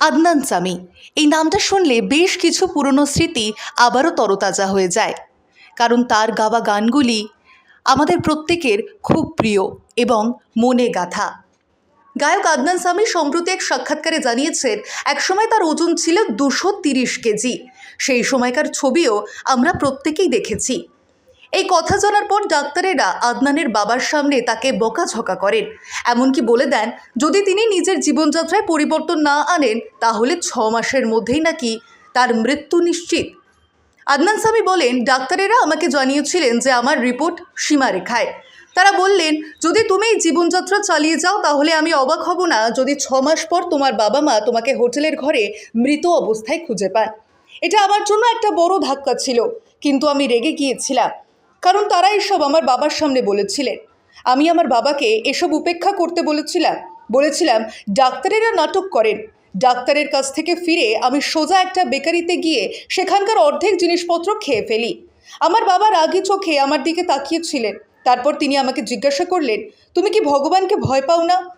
আদনান সামি এই নামটা শুনলে বেশ কিছু পুরনো স্মৃতি আবারও তরতাজা হয়ে যায়। কারণ তার গাওয়া গানগুলি আমাদের প্রত্যেকের খুব প্রিয় এবং মনে গাথা। গায়ক আদনান সামি সম্প্রতি এক সাক্ষাৎকারে জানিয়েছেন, একসময় তার ওজন ছিল দুশো তিরিশ কেজি। সেই সময়কার ছবিও আমরা প্রত্যেকেই দেখেছি। এই কথা জানার পর ডাক্তারেরা আদনানের বাবার সামনে তাকে বকাঝকা করেন। এমনকি বলে দেন, যদি তিনি নিজের জীবনযাত্রায় পরিবর্তন না আনেন, তাহলে ছ মাসের মধ্যেই নাকি তার মৃত্যু নিশ্চিত। আদনান সামি বলেন, ডাক্তারেরা আমাকে জানিয়েছিলেন যে আমার রিপোর্ট সীমারেখায়। তারা বললেন, যদি তুমি এই জীবনযাত্রা চালিয়ে যাও, তাহলে আমি অবাক হব না যদি ছ মাস পর তোমার বাবা মা তোমাকে হোটেলের ঘরে মৃত অবস্থায় খুঁজে পান। এটা আমার জন্য একটা বড় ধাক্কা ছিল, কিন্তু আমি রেগে গিয়েছিলাম। কারণ তারা এসব আমার বাবার সামনে বলেছিলেন। আমি আমার বাবাকে এসব উপেক্ষা করতে বলেছিলাম। বলেছিলাম, ডাক্তারেরা নাটক করেন। ডাক্তারের কাছ থেকে ফিরে আমি সোজা একটা বেকারিতে গিয়ে সেখানকার অর্ধেক জিনিসপত্র খেয়ে ফেলি। আমার বাবা রাগি চোখে আমার দিকে তাকিয়েছিলেন। তারপর তিনি আমাকে জিজ্ঞাসা করলেন, তুমি কি ভগবানকে ভয় পাও না?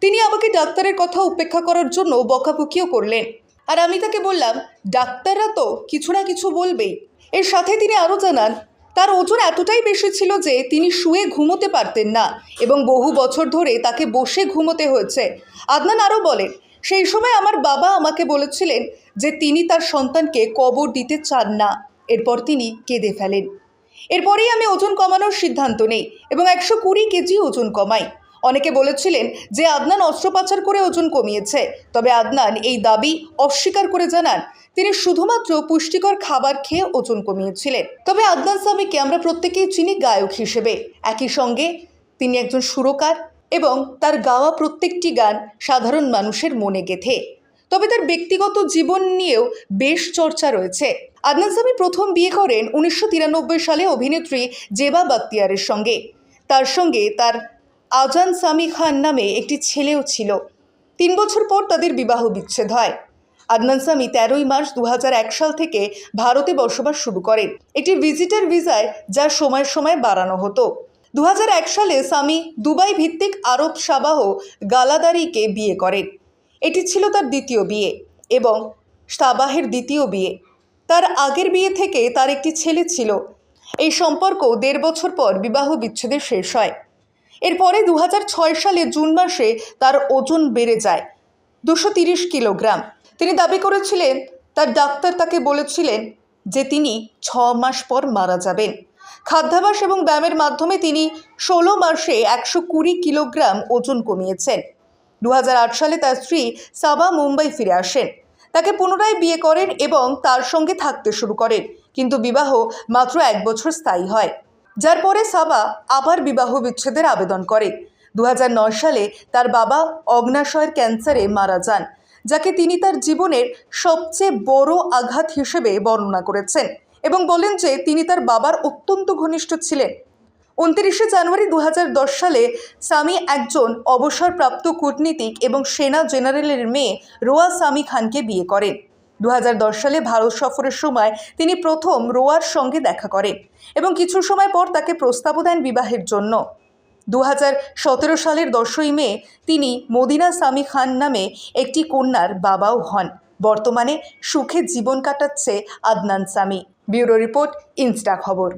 তিনি আমাকে ডাক্তারের কথা উপেক্ষা করার জন্য বকাবকিও করলেন। আর আমি তাকে বললাম, ডাক্তাররা তো কিছু না কিছু বলবেই। এর সাথে তিনি আরও জানান তার ওজন এতটাই বেশি ছিল যে তিনি শুয়ে ঘুমোতে পারতেন না এবং বহু বছর ধরে তাকে বসে ঘুমোতে হয়েছে। আদনান আরও বলেন, সেই সময় আমার বাবা আমাকে বলেছিলেন যে তিনি তার সন্তানকে কবর দিতে চান না। এরপর তিনি কেঁদে ফেলেন। এরপরেই আমি ওজন কমানোর সিদ্ধান্ত নেই এবং একশো কুড়ি কেজি ওজন কমাই। অনেকে বলেছিলেন যে আদনান অস্ত্রোপচার করে ওজন কমিয়েছে, তবে আদনান এই দাবি অস্বীকার করে জানান। তিনি শুধুমাত্র পুষ্টিকর খাবার খেয়ে ওজন কমিয়েছিলেন। তবে আদনান সামিকে আমরা প্রত্যেকেই চিনি গায়ক হিসেবে। একই সঙ্গে তিনি একজন সুরকার এবং তার গাওয়া প্রত্যেকটি গান সাধারণ মানুষের মনে গেথে। তবে তার ব্যক্তিগত জীবন নিয়েও বেশ চর্চা রয়েছে। আদনান সামি প্রথম বিয়ে করেন উনিশশো তিরানব্বই সালে অভিনেত্রী জেবা বাক্তিয়ারের সঙ্গে। তার সঙ্গে তার আজান সামি খান নামে একটি ছেলেও ছিল। তিন বছর পর তাদের বিবাহ বিচ্ছেদ হয়। আদনান সামি তেরোই মার্চ দু হাজার এক সাল থেকে ভারতে বসবাস শুরু করেন। একটি ভিজিটার ভিসায় যা সময় সময় বাড়ানো হতো। দু হাজার এক সালে সামি দুবাই ভিত্তিক আরব সাবাহ গালাদারিকে বিয়ে করেন। এটি ছিল তার দ্বিতীয় বিয়ে এবং সাবাহের দ্বিতীয় বিয়ে। তার আগের বিয়ে থেকে তার একটি ছেলে ছিল। এই সম্পর্ক দেড় বছর পর বিবাহ বিচ্ছেদের শেষ হয়। এরপরে দু হাজার ছয় সালে জুন মাসে তার ওজন বেড়ে যায় দুশো কিলোগ্রাম। তিনি দাবি করেছিলেন, তার ডাক্তার তাকে বলেছিলেন যে তিনি ছ মাস পর মারা যাবেন। খাদ্যাভাস এবং ব্যায়ামের মাধ্যমে তিনি ষোলো মাসে একশো কুড়ি কিলোগ্রাম ওজন কমিয়েছেন। দু হাজার আট সালে তার স্ত্রী সাবা মুম্বাই ফিরে আসেন। তাকে পুনরায় বিয়ে করেন এবং তার সঙ্গে থাকতে শুরু করেন, কিন্তু বিবাহ মাত্র এক বছর স্থায়ী হয়। যার পরে সাবা আবার বিবাহ বিচ্ছেদের আবেদন করে। দু হাজার নয় সালে তার বাবা অগ্নাশয়ের ক্যান্সারে মারা যান, যাকে তিনি তার জীবনের সবচেয়ে বড় আঘাত হিসেবে বর্ণনা করেছেন এবং বলেন যে তিনি তার বাবার অত্যন্ত ঘনিষ্ঠ ছিলেন। উনত্রিশে জানুয়ারি দু হাজার দশ সালে সামি একজন অবসরপ্রাপ্ত কূটনীতিক এবং সেনা জেনারেলের মেয়ে রোয়া সামি খানকে বিয়ে করেন। দু হাজার দশ সালে ভারত সফরের সময় তিনি প্রথম রোয়ার সঙ্গে দেখা করেন এবং কিছু সময় পর তাকে প্রস্তাবও দেন বিবাহের জন্য। দু সালের দশই মে তিনি মদিনা সামি খান নামে একটি কন্যার বাবাও হন। বর্তমানে সুখে জীবন কাটাচ্ছে Adnan Sami bureau report, insta খবর।